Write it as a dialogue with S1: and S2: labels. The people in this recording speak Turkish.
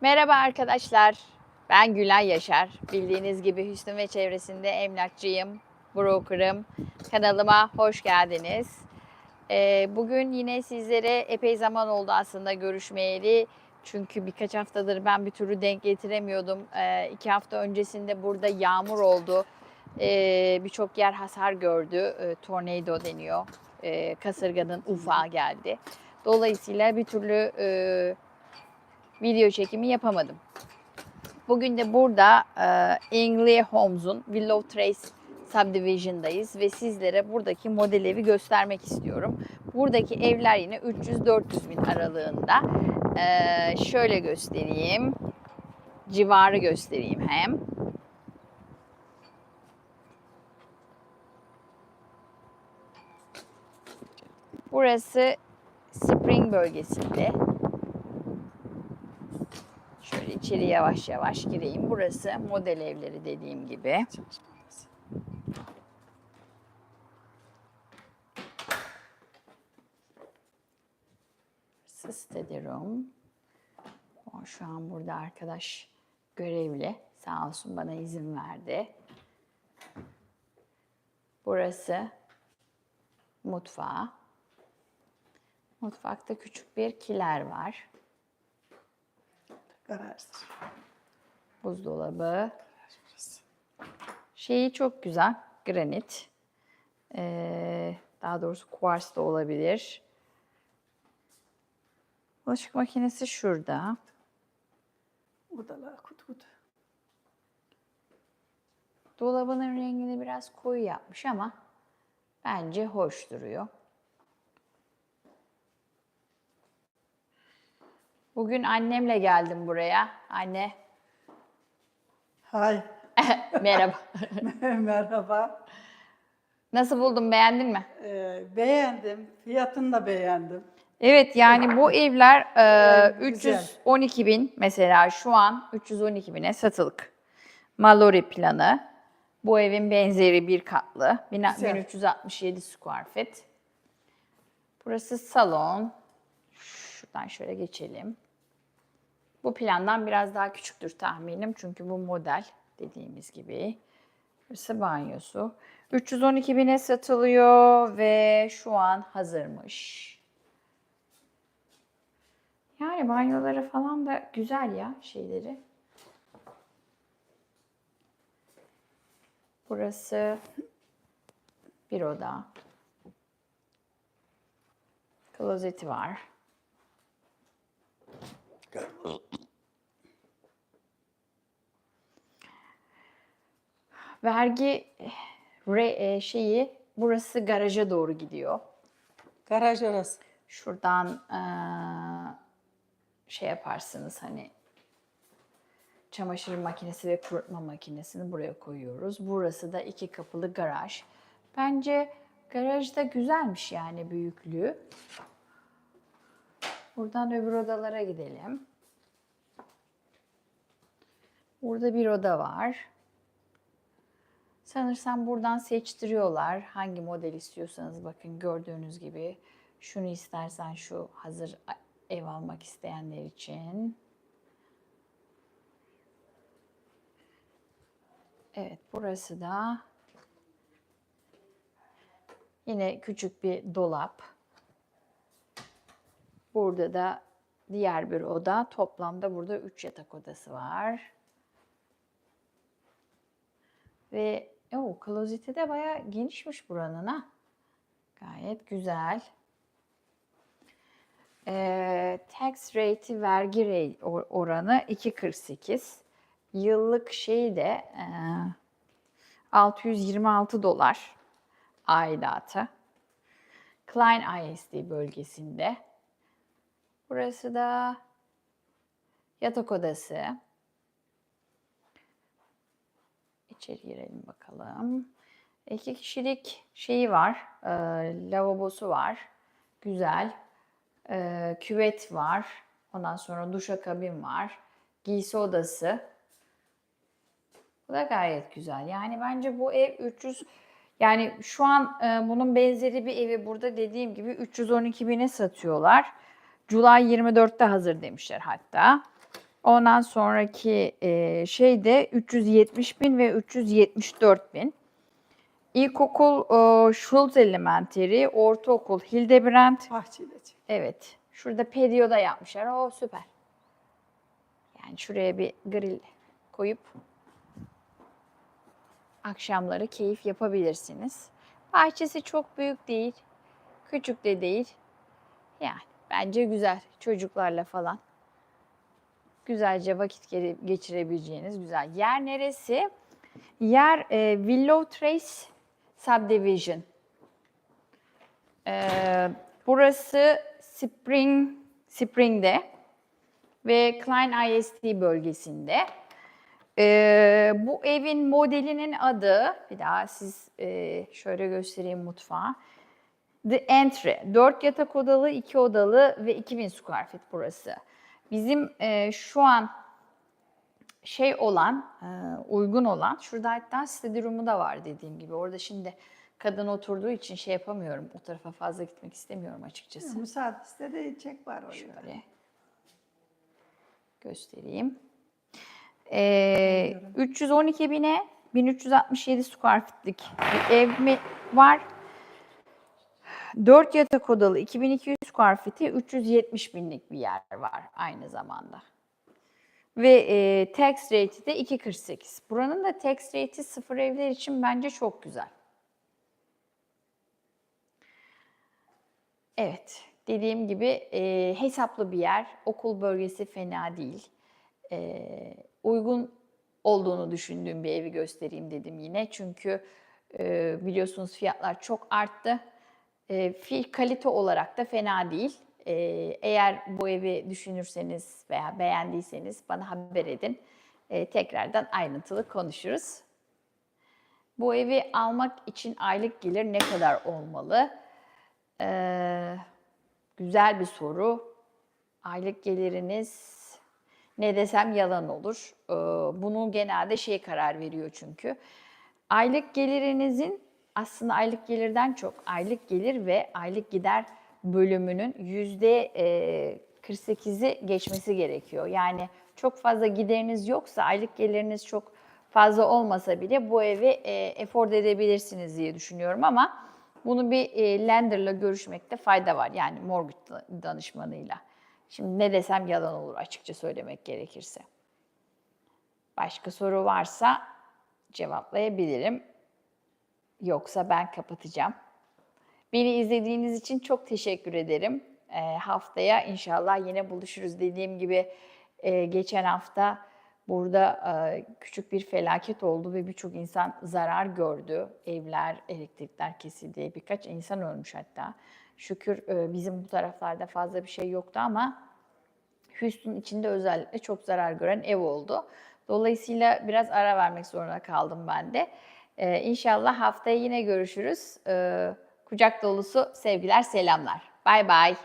S1: Merhaba arkadaşlar. Ben Gülay Yaşar. Bildiğiniz gibi Hüsnü ve çevresinde emlakçıyım, brokerım. Kanalıma hoş geldiniz. Ee, bugün yine sizlere epey zaman oldu aslında görüşmeyeli. Çünkü birkaç haftadır ben bir türlü denk getiremiyordum. Ee, iki hafta öncesinde burada yağmur oldu. Ee, Birçok yer hasar gördü. Tornado deniyor. Kasırganın ufağı geldi. Dolayısıyla bir türlü e, video çekimi yapamadım. Bugün de burada e, Homes'un Willow Trace Subdivision'dayız ve sizlere buradaki model evi göstermek istiyorum. Buradaki evler yine 300-400 bin aralığında. E, şöyle göstereyim. Civarı göstereyim hem. Burası Spring bölgesinde. İçeri yavaş yavaş gireyim. Burası model evleri dediğim gibi. Burası study room. Şu an burada arkadaş görevli. Sağ olsun bana izin verdi. Burası mutfağı. Mutfakta küçük bir kiler var.
S2: Garajdır.
S1: Buzdolabı.
S2: Burası.
S1: Şeyi çok güzel. Granit. Ee, daha doğrusu kuars da olabilir. Bulaşık makinesi şurada.
S2: Odalar kutu kutu.
S1: Dolabının rengini biraz koyu yapmış ama bence hoş duruyor. Bugün annemle geldim buraya. Anne
S2: Hay.
S1: merhaba.
S2: Merhaba.
S1: Nasıl buldun beğendin mi?
S2: Ee, beğendim. Fiyatını da beğendim.
S1: Evet yani bu evler e,
S2: Evet, güzel.
S1: 312 bin mesela şu an 312 bine satılık. Mallory planı. Bu evin benzeri bir katlı. Bina-
S2: Güzel.
S1: 1367 square feet. Burası salon. Şuradan şöyle geçelim. Bu plandan biraz daha küçüktür tahminim çünkü bu model dediğimiz gibi. Burası banyosu. 312 bine satılıyor ve şu an hazırmış. Yani banyoları falan da güzel ya şeyleri. Burası bir oda. Klozeti var. Vergi re, e, şeyi burası garaja doğru gidiyor.
S2: Garaj orası.
S1: Şuradan eee, şey yaparsınız hani çamaşır makinesi ve kurutma makinesini buraya koyuyoruz. Burası da iki kapılı garaj. Bence garaj da güzelmiş yani büyüklüğü. Buradan öbür odalara gidelim. Burada bir oda var. Sanırsam buradan seçtiriyorlar. Hangi model istiyorsanız bakın gördüğünüz gibi. Şunu istersen şu hazır ev almak isteyenler için. Evet burası da yine küçük bir dolap. Burada da diğer bir oda. Toplamda burada 3 yatak odası var. Ve o klozeti de bayağı genişmiş buranın ha. Gayet güzel. Ee, tax rate'i vergi oranı 2.48. Yıllık şeyi de e, 626 dolar aidatı. Klein ISD bölgesinde. Burası da yatak odası. İçeri girelim bakalım. İki kişilik şeyi var, e, lavabosu var. Güzel. E, küvet var. Ondan sonra duşakabin var. Giysi odası. Bu da gayet güzel. Yani bence bu ev 300 yani şu an e, bunun benzeri bir evi burada dediğim gibi 312 bine satıyorlar. July 24'te hazır demişler hatta. Ondan sonraki e, şey de 370 bin ve 374 bin. İlkokul e, Schulz Elementary, ortaokul Hildebrand.
S2: Bahçelici.
S1: Evet, şurada Pedio'da yapmışlar. O süper. Yani şuraya bir grill koyup akşamları keyif yapabilirsiniz. Bahçesi çok büyük değil, küçük de değil. Yani bence güzel çocuklarla falan. Güzelce vakit geçirebileceğiniz güzel. Yer neresi? Yer e, Willow Trace Subdivision. Ee, burası Spring Spring'de ve Klein ISD bölgesinde. Ee, bu evin modelinin adı, bir daha siz e, şöyle göstereyim mutfağı. The Entry. 4 yatak odalı, 2 odalı ve 2000 square feet burası. Bizim e, şu an şey olan, e, uygun olan, şurada hatta study room'u da var dediğim gibi. Orada şimdi kadın oturduğu için şey yapamıyorum. O tarafa fazla gitmek istemiyorum açıkçası.
S2: Müsaade istedi çek var orada.
S1: Şöyle göstereyim. Ee, 312 bine 1367 square feet'lik bir ev mi var? 4 yatak odalı 2200 square feet'i 370 binlik bir yer var aynı zamanda. Ve e, tax rate'i de 2.48. Buranın da tax rate'i sıfır evler için bence çok güzel. Evet, dediğim gibi e, hesaplı bir yer. Okul bölgesi fena değil. E, uygun olduğunu düşündüğüm bir evi göstereyim dedim yine. Çünkü e, biliyorsunuz fiyatlar çok arttı. E, fi- kalite olarak da fena değil. E, eğer bu evi düşünürseniz veya beğendiyseniz bana haber edin. E, tekrardan ayrıntılı konuşuruz. Bu evi almak için aylık gelir ne kadar olmalı? Ee, güzel bir soru. Aylık geliriniz ne desem yalan olur. Ee, bunu genelde şey karar veriyor çünkü. Aylık gelirinizin aslında aylık gelirden çok aylık gelir ve aylık gider bölümünün yüzde e, 48'i geçmesi gerekiyor. Yani çok fazla gideriniz yoksa aylık geliriniz çok fazla olmasa bile bu evi e, afford edebilirsiniz diye düşünüyorum ama bunu bir e, lenderla görüşmekte fayda var. Yani mortgage da- danışmanıyla. Şimdi ne desem yalan olur açıkça söylemek gerekirse. Başka soru varsa cevaplayabilirim. Yoksa ben kapatacağım. Beni izlediğiniz için çok teşekkür ederim. Ee, haftaya inşallah yine buluşuruz. Dediğim gibi e, geçen hafta burada e, küçük bir felaket oldu ve birçok insan zarar gördü. Evler, elektrikler kesildi. Birkaç insan ölmüş hatta. Şükür e, bizim bu taraflarda fazla bir şey yoktu ama Houston içinde özellikle çok zarar gören ev oldu. Dolayısıyla biraz ara vermek zorunda kaldım ben de. Ee, inşallah haftaya yine görüşürüz. Ee, kucak dolusu sevgiler, selamlar. Bay bay.